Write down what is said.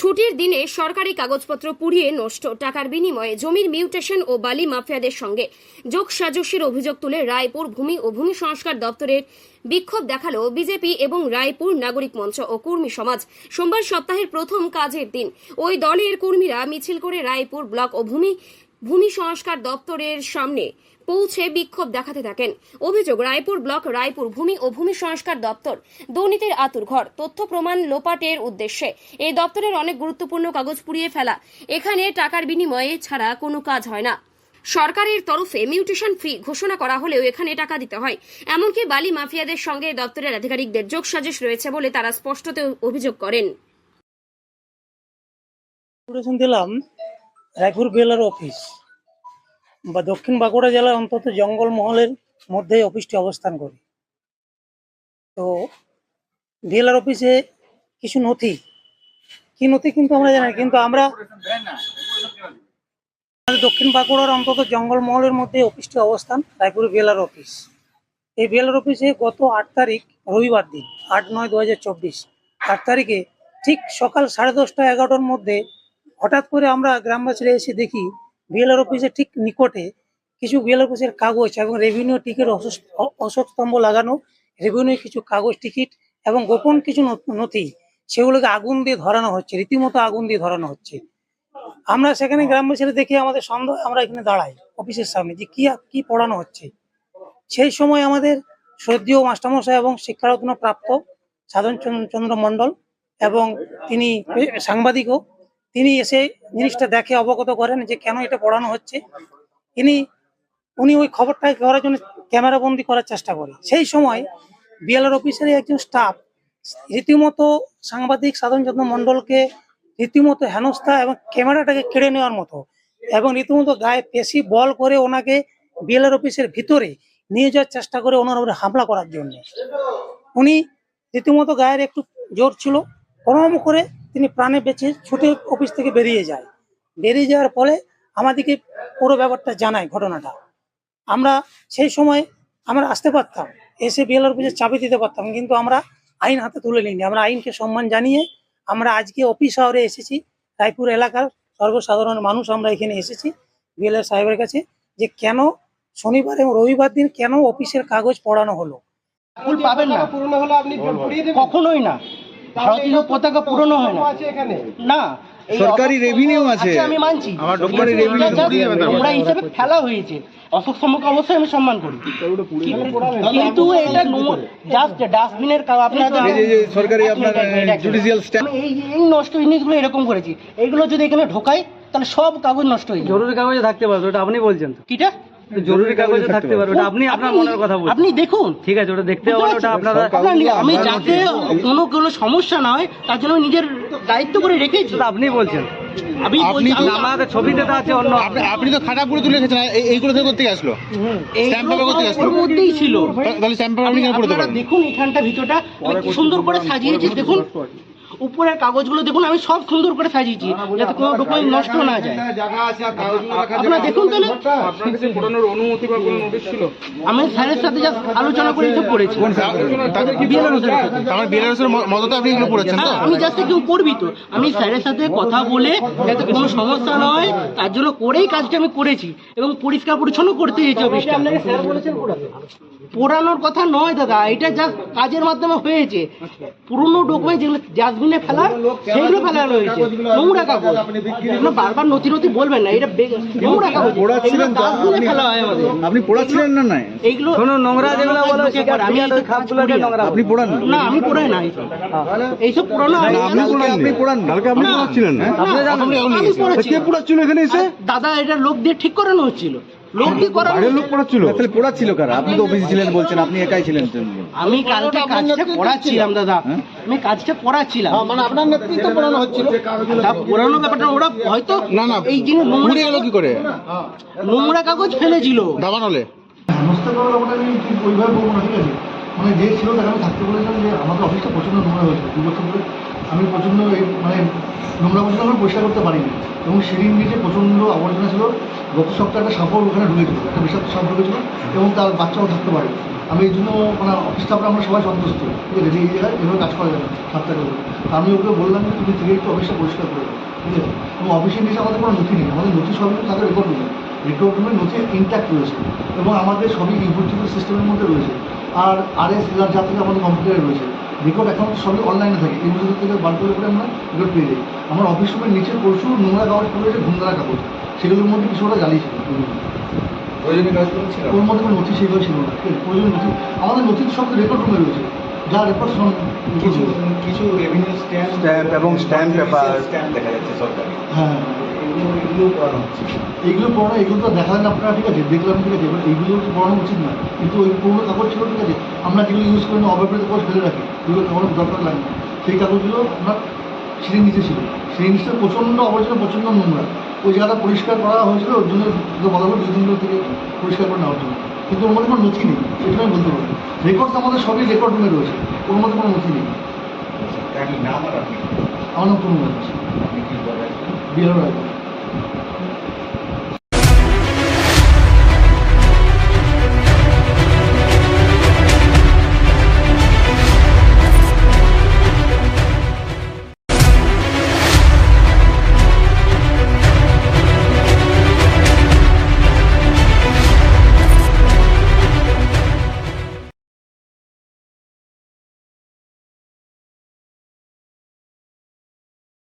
ছুটির দিনে সরকারি কাগজপত্র পুড়িয়ে নষ্ট, টাকার বিনিময়ে জমির মিউটেশন ও বালি মাফিয়াদের সঙ্গে যোগ সাজস্যের অভিযোগ তুলে রায়পুর ভূমি ও ভূমি সংস্কার দপ্তরের বিক্ষোভ দেখাল বিজেপি এবং রায়পুর নাগরিক মঞ্চ ও কর্মী সমাজ। সোমবার সপ্তাহের প্রথম কাজের দিন। ওই দলের কর্মীরা মিছিল করে রায়পুর ব্লক ও ভূমি ভূমি সংস্কার দপ্তরের সামনে পৌঁছে বিক্ষোভ দেখাতে থাকেন। অভিযোগ, রায়পুর ব্লক, রায়পুর ভূমি ও ভূমি সংস্কার দপ্তর, দুর্নীতির আতুর ঘর, তথ্য প্রমাণ লোপাটের উদ্দেশ্যে। এই দপ্তরের অনেক গুরুত্বপূর্ণ কাগজ পুড়িয়ে ফেলা। এখানে টাকার বিনিময়ে ছাড়া কোনো কাজ হয় না। সরকারের তরফে মিউটেশন ফি ঘোষণা করা হলেও এখানে টাকা দিতে হয়। এমনকি বালি মাফিয়াদের সঙ্গে দপ্তরের আধিকারিকদের যোগসাজশ রয়েছে বলে তারা স্পষ্টতে অভিযোগ করেন। দিলাম। রায়পুর বেলার অফিস বা দক্ষিণ বাঁকুড়া জেলার অন্তত জঙ্গলমহলের মধ্যে অফিসটি অবস্থান করে। তো ডিএলআর অফিসে কিছু নথি, কি নথি কিন্তু আমরা জানি কিন্তু আমরা দক্ষিণ বাঁকুড়ার অন্তত জঙ্গলমহলের মধ্যে অফিসটি অবস্থান, রায়পুর বেলার অফিস। এই বিএলআর অফিসে গত আট তারিখ, রবিবার দিন, আট নয় দু আট তারিখে ঠিক সকাল সাড়ে দশটা এগারোটার মধ্যে হঠাৎ করে আমরা গ্রামবাসীরা এসে দেখি বিএলআর অফিসের ঠিক নিকটে কিছু বিএলআর অফিসের কাগজ এবং রেভিনিউ টিকিট অশোক স্তম্ভ লাগানো রেভিনিউ কিছু কাগজ টিকিট এবং গোপন কিছু নথ- সেগুলোকে আগুন দিয়ে ধরানো হচ্ছে, রীতিমতো আগুন দিয়ে ধরানো হচ্ছে। আমরা সেখানে গ্রামবাসীরা দেখে আমাদের সন্দেহ, আমরা এখানে দাঁড়াই অফিসের সামনে যে কি কি পড়ানো হচ্ছে। সেই সময় আমাদের শ্রদ্ধীয় মাস্টারমশাই এবং শিক্ষারত্ন প্রাপ্ত সাধন চন্দ্র- মণ্ডল এবং তিনি সাংবাদিকও তিনি এসে জিনিসটা দেখে অবগত করেন যে কেন এটা পড়ানো হচ্ছে। তিনি, উনি ওই খবরটাকে করার জন্য ক্যামেরা বন্দি করার চেষ্টা করে। সেই সময় বিএলআর অফিসের একজন স্টাফ রীতিমতো সাংবাদিক সাধারণ যত্ন মণ্ডলকে রীতিমতো হেনস্থা এবং ক্যামেরাটাকে কেড়ে নেওয়ার মতো এবং রীতিমতো গায়ে পেশি বল করে ওনাকে বিএলআর অফিসের ভিতরে নিয়ে যাওয়ার চেষ্টা করে ওনার উপরে হামলা করার জন্য। উনি রীতিমতো গায়ের একটু জোর ছিল। কোনোরকম করে তিনি প্রাণে বেঁচে ছুটে অফিস থেকে বেরিয়ে যায়। বেরিয়ে যাওয়ার ফলে আমাদেরকে পুরো ব্যাপারটা জানায় ঘটনাটা। আমরা সেই সময় আমরা আসতে পারতাম এসে বিএলআর অফিসে চাবি দিতে পারতাম কিন্তু আমরা আইন হাতে তুলে নিইনি। আমরা আইনকে সম্মান জানিয়ে আমরা আজকে অফিস শহরে এসেছি রায়পুর এলাকার সর্বসাধারণ মানুষ আমরা এখানে এসেছি বিএলআর সাহেবের কাছে যে কেন শনিবার এবং রবিবার দিন কেন অফিসের কাগজ পড়ানো হলো। পাবেন না। কখনোই না। ভারতীয় পতাকা পুরনো হয় না। এখানে। না এই সরকারি স্তম্ভ আছে। আমি মানছি। দেবেন তারপরে। তোমরা হিসেবে ফেলা হয়েছে। অশোক স্তম্ভকে অবশ্যই আমি সম্মান করি। কিন্তু এটা জাস্ট ডাস্টবিনের আপনার এই যে- যে সরকারি আপনার জুডিশিয়াল স্ট্যাম্প এই এই নষ্ট জিনিসগুলো এরকম করেছি। এগুলো যদি এখানে ঢোকাই তাহলে সব কাগজ নষ্ট হয়ে যাবে। জরুরি কাগজে থাকতে পারবে ওটা আপনি বলছেন কিটা? জরুরি কাগজে থাকতে পারবে আপনি আপনার মনের কথা বলছেন। আপনি দেখুন। ঠিক আছে ওটা দেখতে হবে ওটা আপনারা আমি যাতে কোনো কোনো সমস্যা না হয় তার জন্য নিজের দায়িত্ব করে রেখেছি। আপনি বলছেন। আমি আপনি বলছি- না, আমাদের ছবিতে তো আছে অন্য আপনি আপনি তো পুরো তুলে রেখেছেন এইগুলো থেকে করতে আসলো? স্ট্যাম্প পেপার করতে আসলো? মধ্যেই ছিল। তাহলে স্ট্যাম্প পেপার আপনি কেন করে দেখুন এখানটা ভিতরটা কি সুন্দর করে সাজিয়েছি দেখুন। উপরের কাগজগুলো দেখুন আমি সব সুন্দর করে সাজিয়েছি যাতে কোনো ডকুমেন্ট নষ্ট না যায়। আপনারা দেখুন তাহলে। আপনার কাছে পুরানোর অনুমতি বা কোনো নোটিশ ছিল? আমি স্যারের সাথে যা আলোচনা করে এসব করেছি। বিএলআর হোসেনের সাথে। আমার বিএলআরএস মদতে আপনি এগুলো পড়েছেন তো? হ্যাঁ, আমি জাস্ট একটু করবি তো। আমি স্যারের সাথে কথা বলে যাতে কোনো সমস্যা না হয় তার জন্য করেই কাজটা আমি করেছি এবং পরিষ্কার পরিচ্ছন্ন করতে চেয়েছি অফিসটা। পোড়ানোর কথা নয় দাদা এটা জাস্ট কাজের মাধ্যমে হয়েছে। পুরনো ডকুমেন্ট যেগুলো ডাস্টবিনে ফেলার সেগুলো ফেলানো হয়েছে নোংরা কাগজ। এগুলো বারবার নথি নথি বলবেন না এটা নোংরা কাগজ। পোড়াচ্ছিলেন ডাস্টবিনে আপনি ফেলা হয় আমাদের। আপনি পড়াচ্ছিলেন না নাই এইগুলো শোনো নোংরা যেগুলো বলো ঠিক আছে আমি কাজ খাপগুলো করি না। নোংরা আপনি পড়ান না। না আমি পড়াই না এইসব। আমি আপনি পড়ান আপনি পড়ান কালকে আপনি না। পড়াচ্ছিলেন না? আপনি জানেন আপনি আমি। পড়াচ্ছি। কে পড়াচ্ছিল এখানে এসে? দাদা এটা লোক দিয়ে ঠিক করানো হচ্ছিল। লোক দিয়ে করানো লোক পড়াচ্ছিল? তাহলে পড়াচ্ছিল কারা? আপনি তো অফিসে ছিলেন বলছেন আপনি একাই ছিলেন আমি কালকে কাজটা পড়াচ্ছিলাম দাদা। হ্যাঁ? আমি কাজটা পড়াচ্ছিলাম মানে আপনার নেতৃত্বে পড়ানো হচ্ছিল। তা পুরানো ব্যাপারটা ওরা হয়তো না না এই জিনিস নোংরা কি করে? নোংরা কাগজ ফেলেছিল। দাবান হলে। হেনস্থা করার ব্যাপারটা আমি ওইভাবে বলব না ঠিক আছে মানে যে ছিল তাকে আমি থাকতে বলেছিলাম যে আমাদের অফিসটা প্রচণ্ড নোংরা হয়েছিল দু বছর ধরে আমি প্রচণ্ড এই মানে নোংরা পর্যন্ত আমি পরিষ্কার করতে পারিনি। এবং সিঁড়ির নিচে প্রচণ্ড আবর্জনা ছিল গত সপ্তাহে একটা সাপড় ওখানে ঢুকেছিল। একটা বিষাক্ত সাপ ঢুকেছিল এবং তার বাচ্চাও থাকতে পারে আমি এই জন্য মানে অফিস স্টাফরা আমরা সবাই সন্তুষ্ট। ঠিক আছে? যে এই জায়গায় এভাবে কাজ করা যাবে না সাত তারিখ তা আমি ওকে বললাম যে, তুমি থেকে একটু অফিসটা পরিষ্কার করে ঠিক আছে? এবং অফিসের নিচে আমাদের কোনো নথি নেই। আমাদের নথি সবই তাদের রেকর্ড নেই। রেকর্ড রুমের নথি ইনট্যাক্ট রয়েছে। এবং আমাদের সবই ইউটিউব সিস্টেমের মধ্যে রয়েছে। আর আর এস এলার যা থেকে আমাদের কম্পিউটারে রয়েছে। রেকর্ড এখন সবই অনলাইনে থাকে। বছর থেকে বার করে করে আমরা রেকর্ড পেয়ে যাই। আমার অফিস রুমের নিচে প্রচুর নোংরা কাগজ পড়েছে ঘুমদারা কাগজ সেগুলোর মধ্যে কিছু ওরা জ্বালিয়েছিল প্রয়োজনীয় কাজগুলো ছিল। ওর মধ্যে কোনো নথি সেইভাবে ছিল না। ঠিক আছে প্রয়োজন নথি আমাদের নথি সব রেকর্ড রুমে রয়েছে। যা রেকর্ড সব কিছু কিছু রেভিনিউ স্ট্যাম্প Stamp এবং stamp paper। স্ট্যাম্প দেখা যাচ্ছে সরকারি। হ্যাঁ। এগুলো এগুলো হচ্ছে। এইগুলো পড়ানো এগুলো তো দেখালেন আপনারা ঠিক আছে? দেখলাম ঠিক আছে? এবার এইগুলো তো পড়ানো উচিত না। কিন্তু ওই পুরোনো কাগজ ছিল ঠিক আছে? আমরা যেগুলো ইউজ করি না অব্যবহৃত কাগজ ফেলে রাখি। এগুলো আমাদের দরকার লাগে না। সেই কাগজগুলো আপনার সিঁড়ির নিচে ছিল। সিঁড়ির নিচে প্রচণ্ড আবর্জনা প্রচণ্ড নোংরা। ওই জায়গাটা পরিষ্কার করা হয়েছিল ওর জন্য বলা হলো দুদিন থেকে পরিষ্কার করে নেওয়ার জন্য। কিন্তু ওর মধ্যে কোনো নথি নেই সেটা আমি বলতে পারি রেকর্ডস আমাদের সবই রেকর্ড রুমে রয়েছে ওর মধ্যে কোনো নথি নেই। আর আমার নাম তরুণ আছে আপনি কি বলেন বিহার রায়।